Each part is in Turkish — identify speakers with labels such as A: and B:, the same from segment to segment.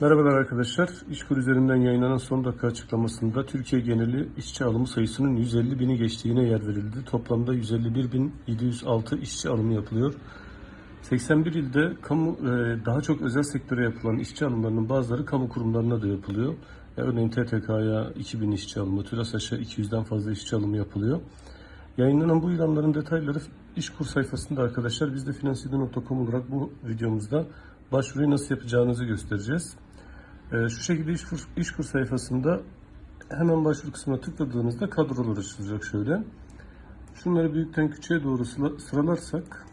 A: Merhabalar arkadaşlar. İşkur üzerinden yayınlanan son dakika açıklamasında Türkiye geneli işçi alımı sayısının 150 bini geçtiğine yer verildi. Toplamda 151.706 işçi alımı yapılıyor. 81 ilde kamu e, daha çok özel sektöre yapılan işçi alımlarının bazıları kamu kurumlarına da yapılıyor. Ya örneğin TTK'ya 2000 işçi alımı, TÜRASAŞ'a 200'den fazla işçi alımı yapılıyor. Yayınlanan bu ilanların detayları İşkur sayfasında arkadaşlar. Biz de finansiyonu.com olarak bu videomuzda başvuruyu nasıl yapacağınızı göstereceğiz. Ee, şu şekilde İşkur, İşkur sayfasında hemen başvuru kısmına tıkladığınızda kadrolar açılacak şöyle. Şunları büyükten küçüğe doğru sıra- sıralarsak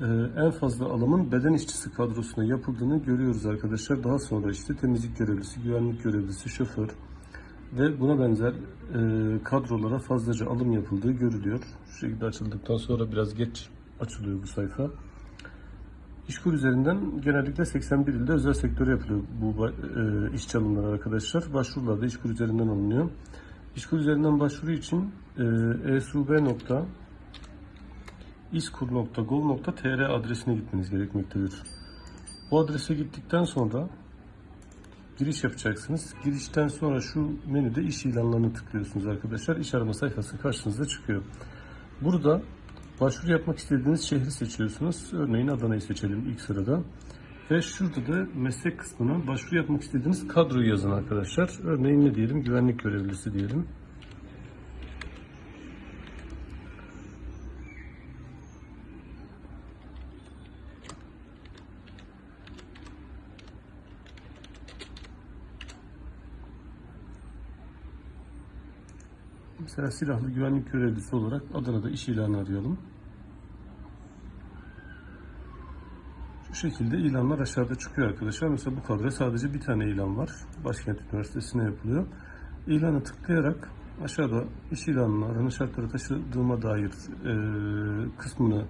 A: e, en fazla alımın beden işçisi kadrosuna yapıldığını görüyoruz arkadaşlar. Daha sonra işte temizlik görevlisi, güvenlik görevlisi, şoför ve buna benzer e, kadrolara fazlaca alım yapıldığı görülüyor. Şu şekilde açıldıktan sonra biraz geç açılıyor bu sayfa. İşkur üzerinden genellikle 81 ilde özel sektöre yapılıyor bu e, işçi alımları arkadaşlar. Başvurular da İşkur üzerinden alınıyor. İşkur üzerinden başvuru için e, esub. iskur.gov.tr adresine gitmeniz gerekmektedir. Bu adrese gittikten sonra giriş yapacaksınız. Girişten sonra şu menüde iş ilanlarını tıklıyorsunuz arkadaşlar. İş arama sayfası karşınıza çıkıyor. Burada başvuru yapmak istediğiniz şehri seçiyorsunuz. Örneğin Adana'yı seçelim ilk sırada. Ve şurada da meslek kısmına başvuru yapmak istediğiniz kadroyu yazın arkadaşlar. Örneğin ne diyelim? Güvenlik görevlisi diyelim. Mesela silahlı güvenlik görevlisi olarak Adana'da iş ilanı arayalım. Şu şekilde ilanlar aşağıda çıkıyor arkadaşlar. Mesela bu kadroya sadece bir tane ilan var. Başkent Üniversitesi'ne yapılıyor. İlanı tıklayarak aşağıda iş ilanına aranın şartları taşıdığıma dair e, kısmını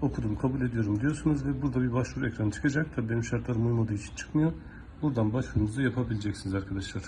A: okudum, kabul ediyorum diyorsunuz ve burada bir başvuru ekranı çıkacak. Tabii benim şartlarım uymadığı için çıkmıyor. Buradan başvurunuzu yapabileceksiniz arkadaşlar.